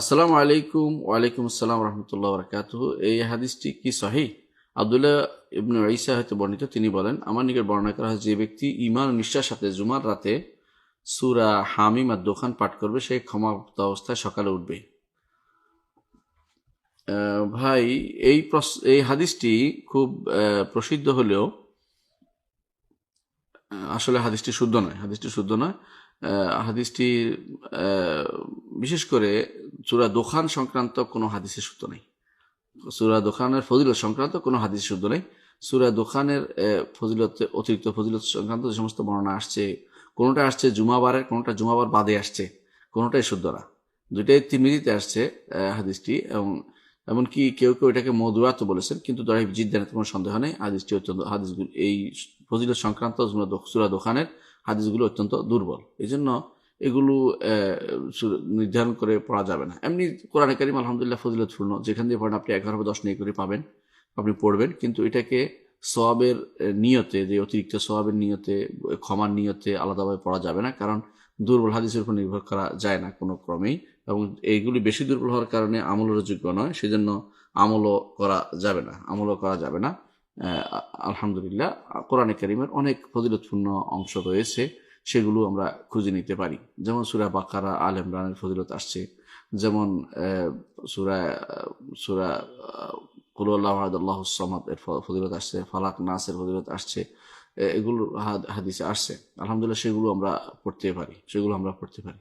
আসসালামু আলাইকুম, ওয়ালাইকুম আসসালাম রহমতুল্লাহ বরকাত এই হাদিসটি কি সহি আবদুল্লাহ ইবনু ঈসা হয়তো বর্ণিত, তিনি বলেন, আমার নিকট বর্ণনা করা হয় যে ব্যক্তি ইমান নিষ্ঠার সাথে জুমার রাতে সুরা হামিম আর দোকান পাঠ করবে সেই ক্ষমাপ্ত অবস্থায় সকালে উঠবে। ভাই, এই এই হাদিসটি খুব প্রসিদ্ধ হলেও আসলে হাদিসটি শুদ্ধ নয়, হাদিসটি শুদ্ধ নয়। হাদিসটি বিশেষ করে চূড়া দোকান সংক্রান্ত কোনো হাদিসে শুদ্ধ নেই। সুরা দোকানের ফজিলত সংক্রান্ত কোনো হাদিস শুদ্ধ নেই। সুরা দোকানের ফজিলত, অতিরিক্ত ফজিলত সংক্রান্ত যে সমস্ত বর্ণনা আসছে, কোনোটা আসছে জুমাবারের কোনোটা জুমাবার বাদে আসছে, কোনোটাই শুদ্ধ না। দুইটাই তিরমিজিতে আসছে হাদিসটি এবং এমনকি কেউ কেউ এটাকে মধুরাত বলেছেন, কিন্তু দরাই জিদ্দানের কোনো সন্দেহ নেই। হাদিসটি অত্যন্ত, হাদিসগুলো, এই ফজিলত সংক্রান্ত সুরা দোকানের হাদিসগুলো অত্যন্ত দুর্বল। এই জন্য এগুলো নির্ধারণ করে পড়া যাবে না। এমনি কোরআনে কারিম আলহামদুলিল্লাহ ফজিলতপূর্ণ যেখান দিয়ে পড়েন আপনি এগারো দশ নিয়ে করে পাবেন আপনি পড়বেন। কিন্তু এটাকে সোয়াবের আহ, নিয়তে যে অতিরিক্ত সোয়াবের নিয়তে ক্ষমার নিয়তে আলাদাভাবে পড়া যাবে না। কারণ দুর্বল হাদিসের উপর নির্ভর করা যায় না কোনো ক্রমেই। এবং এইগুলি বেশি দুর্বল হওয়ার কারণে আমলের যোগ্য নয়। সেজন্য আমলও করা যাবে না আমলও করা যাবে না। আলহামদুলিল্লাহ কোরআনে কারিমের অনেক ফজিলতপূর্ণ অংশ রয়েছে। সেগুলো আমরা খুঁজে নিতে পারি। যেমন সুরা বাকারা, আল ইমরানের ফজিলত আসছে। যেমন সুরা সুরা কুল্লাহ এর ফজিলত আসছে। ফালাক নাসের ফজিলত আসছে। এগুলো হাদ- হাদিসে আসছে। আলহামদুলিল্লাহ, সেগুলো আমরা পড়তে পারি। সেগুলো আমরা পড়তে পারি।